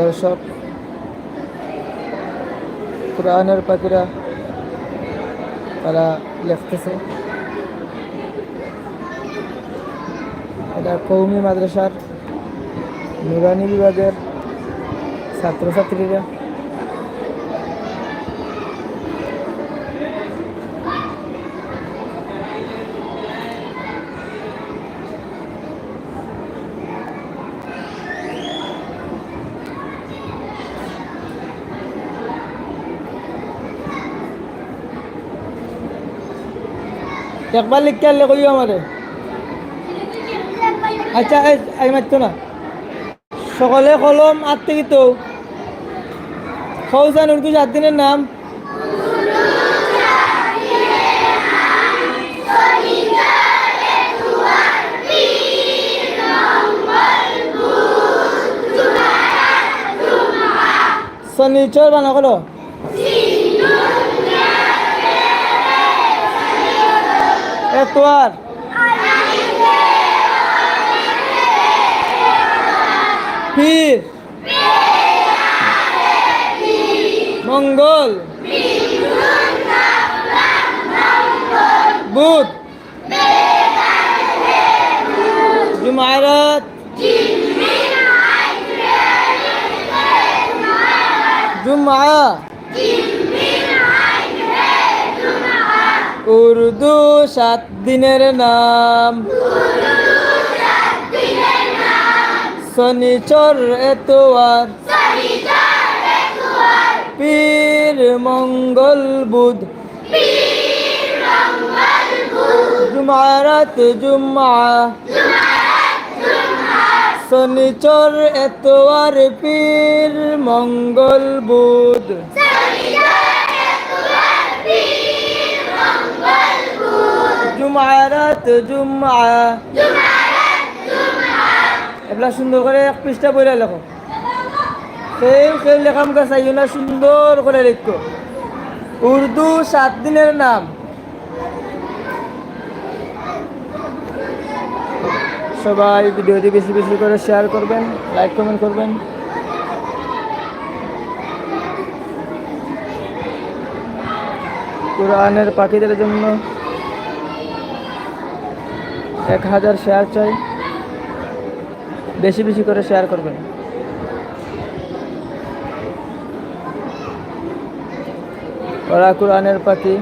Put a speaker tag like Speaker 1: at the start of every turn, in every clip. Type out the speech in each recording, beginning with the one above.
Speaker 1: দর্শক কোরআনের পাখিরা তারা লিখতেছে। এটা কৌমি মাদ্রাসার নুরানি বিভাগের ছাত্রছাত্রীরা। একবার লিখতে আনলে কইও আমারে। আচ্ছা আই মারতো না। সকলে কলম আট থেকে তো ফৌজান উর্দু চার নাম। শনিচর বানা করো এতোয়ার পীর। মঙ্গল। বুধ। জুমায়রাত। জুমা উর্দু সাত দিনের নাম। শনিচর এতোয়ার। পীর মঙ্গল বুধ। জুমারাত জুমা শনিচর এতোয়ার, পীর মঙ্গল বুধ। জুমারাত জুমা এগুলা সুন্দর করে এক পৃষ্ঠা বইলে লেখো। সেই সেই লেখাম না সুন্দর করে লিখো। উর্দু সাত দিনের নাম। সবাই ভিডিওটি বেশি বেশি করে শেয়ার করবেন লাইক কমেন্ট করবেন। কোরআনের পাখিদের জন্য এক হাজার শেয়ার চাই। বেশি বেশি করে শেয়ার করবেন। ওরা কোরআনের পাখি,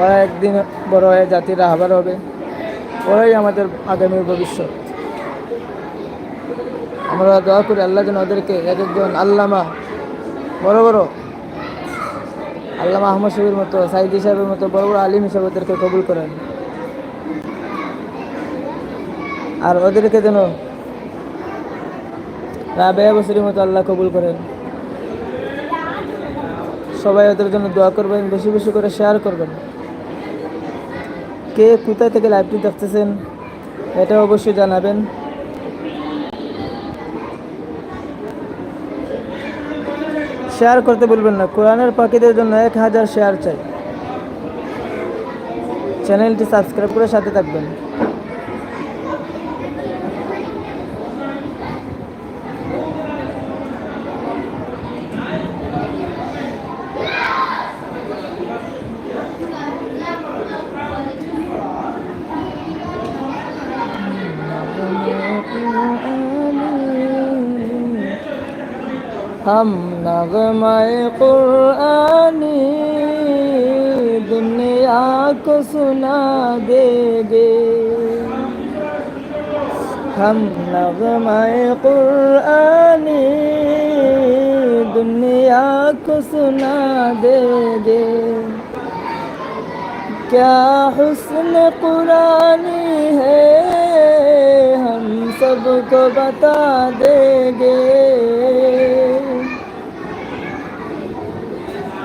Speaker 1: ওরা একদিন বড় হয়ে জাতির আহ্বার হবে। ওরাই আমাদের আগামী ভবিষ্যৎ। আমরা দোয়া করি আল্লাহ যেন ওদেরকে এক একজন আল্লামা, বড় বড় আল্লামা আহমদ শহীর মতো, সাইদি সাহেবের মতো, বড় বড় আলিম হিসাবে ওদেরকে কবুল করেন। আর ওদেরকে যেন রাবেয়া বসরির মতো আল্লাহ কবুল করেন। সবাই ওদের জন্য দোয়া করবেন বেশি বেশি করে শেয়ার করবেন। কে কোথায় থেকে লাইভটি দেখতেছেন, এটা অবশ্যই জানাবেন। শেয়ার করতে বলবেন না। কোরআনের পাখিদের জন্য এক হাজার শেয়ার চাই। চ্যানেলটি সাবস্ক্রাইব করে সাথে থাকবেন। ہم نغمہ قرآنی دنیا کو سنا دیں گے ہم نغمہ قرآنی دنیا کو سنا دیں گے کیا حسن قرآنی ہے ہم سب کو بتا دیں گے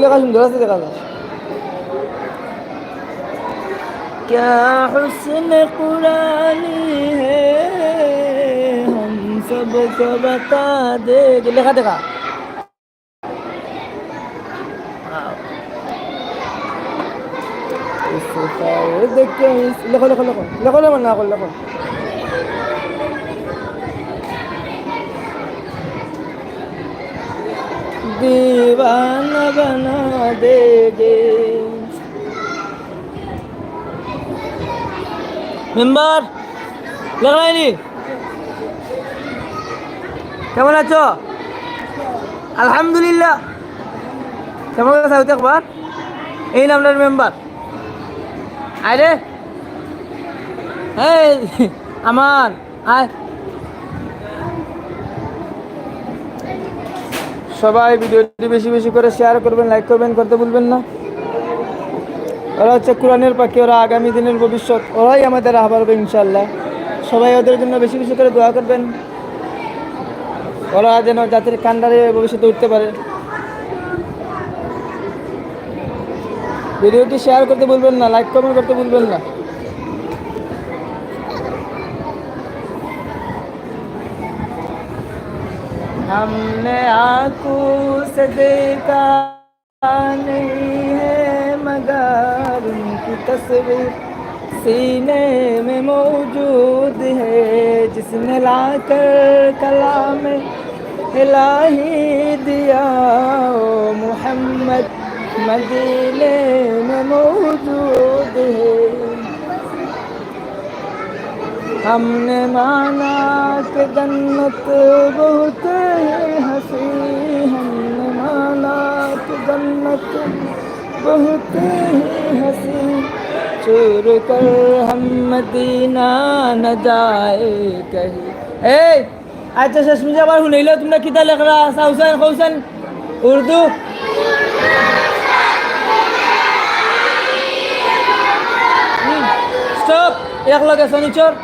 Speaker 1: লেখা সুন্দর আছে দেখা যায় क्या हुस्न कुरानी है हम सबको बता दे লেখা দেখা इस फर्द के इस- লেখো লেখো লেখো दीवाना बना देगे মেম্বার লাগাইনি কেমন আছো আলহামদুলিল্লাহ কেমন আছো সাউথ একবার এই নামটার মেম্বার আরে এই আমার আয় সবাই ভিডিওটি বেশি বেশি করে শেয়ার করবেন লাইক করবেন, করতে ভুলবেন না। ওরা হচ্ছে কোরআনের পাখি, ওরা আগামী দিনের ভবিষ্যৎ, ওরাই আমাদের আহ্বার হবে ইনশাল্লাহ সবাই ওদের জন্য বেশি বেশি করে দোয়া করবেন। ওরা যেন জাতির কান্ডারে ভবিষ্যতে উঠতে পারে। ভিডিওটি শেয়ার করতে ভুলবেন না লাইক কমেন্ট করতে ভুলবেন না। हमने आँखों से देखा नहीं है, मगर उनकी तस्वीर सीने में मौजूद है, जिसने लाकर कलाम इलाही दिया। ओ मोहम्मद, मदीने में मौजूद हमने माना कि जन्नत बहुत है हंसी हमने माना कि जन्नत बहुत है हंसी चूर कर हम मदीना न जाए कहीं ए अच्छा शशमी जब नहीं लो तुमने कितना लिख रहा साउसन खौसन उर्दू स्टॉप एक लगे शनिचर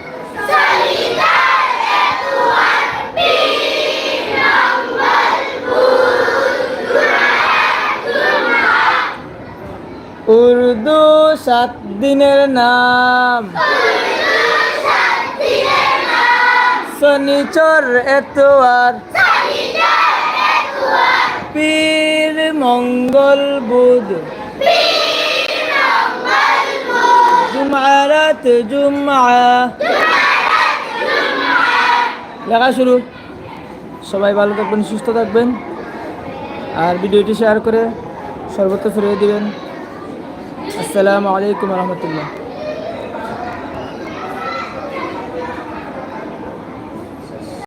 Speaker 1: উর্দু সাত দিনের নাম। শনিচর এতোয়ার। পীর মঙ্গল বুধ। জুমারাত জুমা লেখা শুরু। সবাই ভালো থাকবেন, সুস্থ থাকবেন। আর ভিডিওটি শেয়ার করে সর্বত্র ফিরিয়ে দিবেন। আসসালামু আলাইকুম রহমতুল্লাহ।